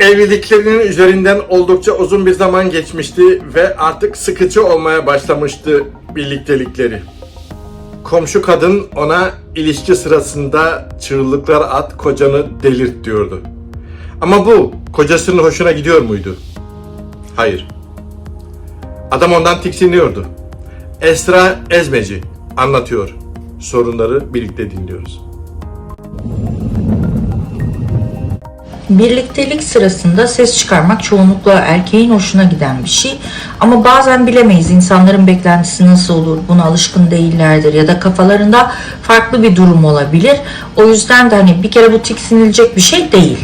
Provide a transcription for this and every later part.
Evliliklerinin üzerinden oldukça uzun bir zaman geçmişti ve artık sıkıcı olmaya başlamıştı birliktelikleri. Komşu kadın ona ilişki sırasında çığlıklar at kocanı delirt diyordu. Ama bu kocasının hoşuna gidiyor muydu? Hayır. Adam ondan tiksiniyordu. Esra Ezmeci anlatıyor. Sorunları birlikte dinliyoruz. Birliktelik sırasında ses çıkarmak çoğunlukla erkeğin hoşuna giden bir şey. Ama bazen bilemeyiz insanların beklentisi nasıl olur, buna alışkın değillerdir ya da kafalarında farklı bir durum olabilir. O yüzden de hani bir kere bu tiksinilecek bir şey değil.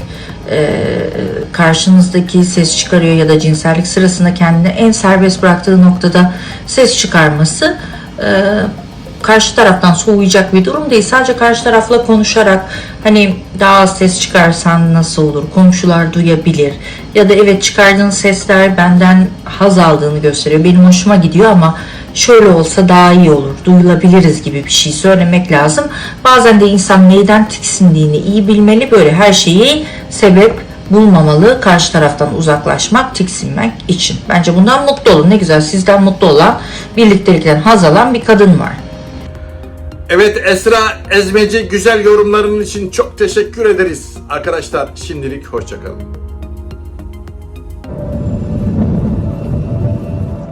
Ee, karşınızdaki ses çıkarıyor ya da cinsellik sırasında kendini en serbest bıraktığı noktada ses çıkarması e, karşı taraftan soğuyacak bir durum değil. Sadece karşı tarafla konuşarak hani daha az ses çıkarsan nasıl olur? Komşular duyabilir. Ya da evet çıkardığın sesler benden haz aldığını gösteriyor. Benim hoşuma gidiyor ama şöyle olsa daha iyi olur. Duyulabiliriz gibi bir şey söylemek lazım. Bazen de insan neyden tiksindiğini iyi bilmeli. Böyle her şeyi sebep bulmamalı. Karşı taraftan uzaklaşmak, tiksinmek için. Bence bundan mutlu olun. Ne güzel sizden mutlu olan, birliktelikten haz alan bir kadın var. Evet Esra Ezmeci güzel yorumların için çok teşekkür ederiz. Arkadaşlar şimdilik hoşçakalın.